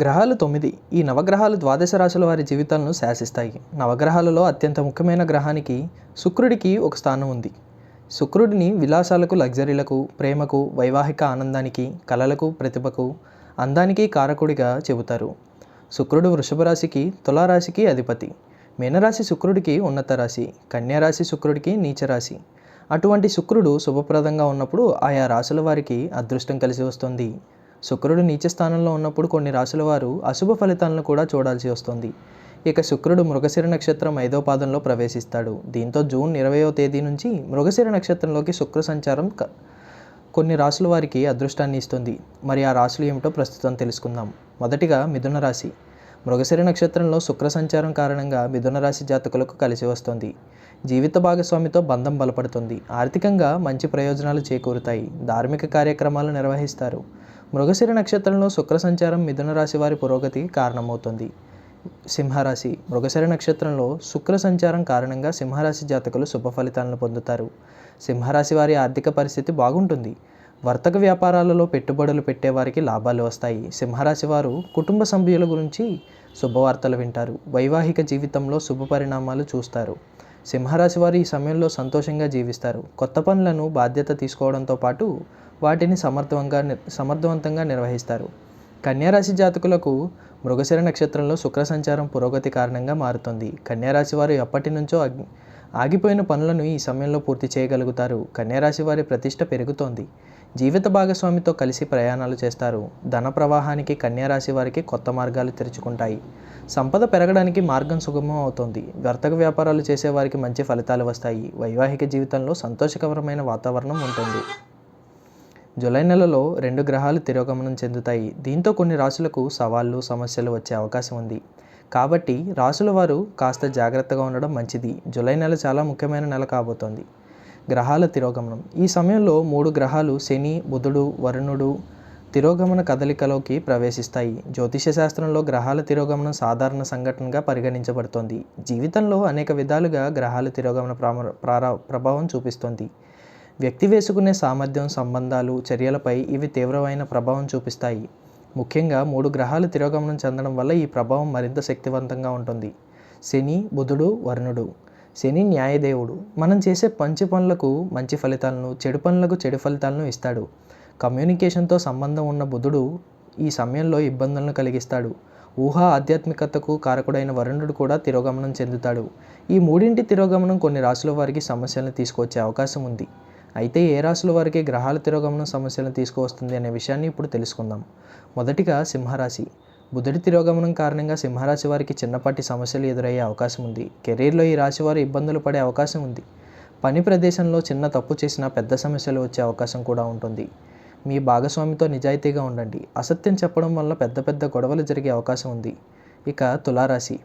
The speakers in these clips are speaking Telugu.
గ్రహాలు తొమ్మిది. ఈ నవగ్రహాలు ద్వాదశ రాశుల వారి జీవితాలను శాసిస్తాయి. నవగ్రహాలలో అత్యంత ముఖ్యమైన గ్రహానికి శుక్రుడికి ఒక స్థానం ఉంది. శుక్రుడిని విలాసాలకు లగ్జరీలకు ప్రేమకు వైవాహిక ఆనందానికి కళలకు ప్రతిభకు అందానికి కారకుడిగా చెబుతారు. శుక్రుడు వృషభ రాశికి తులారాశికి అధిపతి. మీనరాశి శుక్రుడికి ఉన్నత రాశి. కన్యారాశి శుక్రుడికి నీచరాశి అటువంటి శుక్రుడు శుభప్రదంగా ఉన్నప్పుడు ఆయా రాశుల వారికి అదృష్టం కలిసి వస్తుంది. శుక్రుడు నీచ స్థానంలో ఉన్నప్పుడు కొన్ని రాశుల వారు అశుభ ఫలితాలను కూడా చూడాల్సి వస్తుంది. ఇక శుక్రుడు మృగశిర నక్షత్రం ఐదో పాదంలో ప్రవేశిస్తాడు. దీంతో జూన్ ఇరవయో తేదీ నుంచి మృగశిర నక్షత్రంలోకి శుక్ర సంచారం కొన్ని రాశుల వారికి అదృష్టాన్ని ఇస్తుంది. మరి ఆ రాశులు ఏమిటో ప్రస్తుతం తెలుసుకుందాం. మొదటిగా మిథున రాశి. మృగశిర నక్షత్రంలో శుక్ర సంచారం కారణంగా మిథున రాశి జాతకులకు కలిసి వస్తుంది. జీవిత భాగస్వామితో బంధం బలపడుతుంది. ఆర్థికంగా మంచి ప్రయోజనాలు చేకూరుతాయి. ధార్మిక కార్యక్రమాలు నిర్వహిస్తారు. మృగశిర నక్షత్రంలో శుక్ర సంచారం మిథున రాశి వారి పురోగతికి కారణమవుతుంది. సింహరాశి మృగశిర నక్షత్రంలో శుక్ర సంచారం కారణంగా సింహరాశి జాతకులు శుభ ఫలితాలను పొందుతారు. సింహరాశి వారి ఆర్థిక పరిస్థితి బాగుంటుంది. వర్తక వ్యాపారాలలో పెట్టుబడులు పెట్టేవారికి లాభాలు వస్తాయి. సింహరాశి వారు కుటుంబ సభ్యుల గురించి శుభవార్తలు వింటారు. వైవాహిక జీవితంలో శుభ పరిణామాలు చూస్తారు. సింహరాశి వారు ఈ సమయంలో సంతోషంగా జీవిస్తారు. కొత్త పనులను బాధ్యత తీసుకోవడంతో పాటు వాటిని సమర్థవంగా సమర్థవంతంగా నిర్వహిస్తారు. కన్యారాశి జాతకులకు మృగశిర నక్షత్రంలో శుక్ర సంచారం పురోగతి కారణంగా మారుతుంది. కన్యారాశి వారు ఎప్పటి నుంచో ఆగి- ఆగిపోయిన పనులను ఈ సమయంలో పూర్తి చేయగలుగుతారు. కన్యారాశి వారి ప్రతిష్ట పెరుగుతోంది. జీవిత భాగస్వామితో కలిసి ప్రయాణాలు చేస్తారు. ధన ప్రవాహానికి కన్యారాశి వారికి కొత్త మార్గాలు తెరుచుకుంటాయి. సంపద పెరగడానికి మార్గం సుగమం అవుతుంది. వర్తక వ్యాపారాలు చేసే వారికి మంచి ఫలితాలు వస్తాయి. వైవాహిక జీవితంలో సంతోషకరమైన వాతావరణం ఉంటుంది. జూలై నెలలో రెండు గ్రహాలు తిరోగమనం చెందుతాయి. దీంతో కొన్ని రాశులకు సవాళ్ళు సమస్యలు వచ్చే అవకాశం ఉంది. కాబట్టి రాశుల వారు కాస్త జాగ్రత్తగా ఉండడం మంచిది. జూలై నెల చాలా ముఖ్యమైన నెల కాబోతోంది. గ్రహాల తిరోగమనం. ఈ సమయంలో మూడు గ్రహాలు శని బుధుడు వరుణుడు తిరోగమన కదలికలోకి ప్రవేశిస్తాయి. జ్యోతిష శాస్త్రంలో గ్రహాల తిరోగమనం సాధారణ సంఘటనగా పరిగణించబడుతోంది. జీవితంలో అనేక విధాలుగా గ్రహాల తిరోగమన ప్రామ- ప్రారా ప్రభావం చూపిస్తుంది. వ్యక్తి వేసుకునే సామర్థ్యం సంబంధాలు చర్యలపై ఇవి తీవ్రమైన ప్రభావం చూపిస్తాయి. ముఖ్యంగా మూడు గ్రహాలు తిరోగమనం చెందడం వల్ల ఈ ప్రభావం మరింత శక్తివంతంగా ఉంటుంది. శని బుధుడు వరుణుడు. శని న్యాయదేవుడు. మనం చేసే మంచి పనులకు మంచి ఫలితాలను చెడు పనులకు చెడు ఫలితాలను ఇస్తాడు. కమ్యూనికేషన్తో సంబంధం ఉన్న బుధుడు ఈ సమయంలో ఇబ్బందులను కలిగిస్తాడు. ఊహా ఆధ్యాత్మికతకు కారకుడైన వరుణుడు కూడా తిరోగమనం చెందుతాడు. ఈ మూడింటి తిరోగమనం కొన్ని రాశుల వారికి సమస్యలను తీసుకొచ్చే అవకాశం ఉంది. అయితే ఏ రాశుల వారికి గ్రహాల తిరోగమనం సమస్యలను తీసుకువస్తుంది అనే విషయాన్ని ఇప్పుడు తెలుసుకుందాం. మొదటిగా సింహరాశి. బుధుడి తిరోగమనం కారణంగా సింహరాశి వారికి చిన్నపాటి సమస్యలు ఎదురయ్యే అవకాశం ఉంది. కెరీర్లో ఈ రాశి వారు ఇబ్బందులు పడే అవకాశం ఉంది. పని ప్రదేశంలో చిన్న తప్పు చేసినా పెద్ద సమస్యలు వచ్చే అవకాశం కూడా ఉంటుంది. మీ భాగస్వామితో నిజాయితీగా ఉండండి. అసత్యం చెప్పడం వల్ల పెద్ద పెద్ద గొడవలు జరిగే అవకాశం ఉంది. ఇక తులారాశి.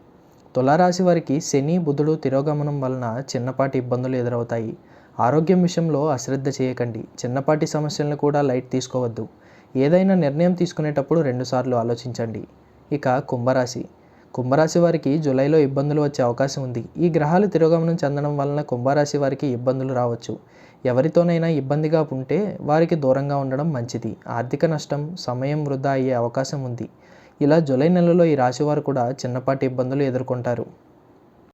తులారాశి వారికి శని బుధుడు తిరోగమనం వలన చిన్నపాటి ఇబ్బందులు ఎదురవుతాయి. ఆరోగ్యం విషయంలో అశ్రద్ధ చేయకండి. చిన్నపాటి సమస్యలను కూడా లైట్ తీసుకోవద్దు. ఏదైనా నిర్ణయం తీసుకునేటప్పుడు రెండుసార్లు ఆలోచించండి. ఇక కుంభరాశి. కుంభరాశి వారికి జూలైలో ఇబ్బందులు వచ్చే అవకాశం ఉంది. ఈ గ్రహాలు తిరోగమనం చెందడం వలన కుంభరాశి వారికి ఇబ్బందులు రావచ్చు. ఎవరితోనైనా ఇబ్బందిగా ఉంటే వారికి దూరంగా ఉండడం మంచిది. ఆర్థిక నష్టం సమయం వృధా అయ్యే అవకాశం ఉంది. ఇలా జూలై నెలలో ఈ రాశి వారు కూడా చిన్నపాటి ఇబ్బందులు ఎదుర్కొంటారు.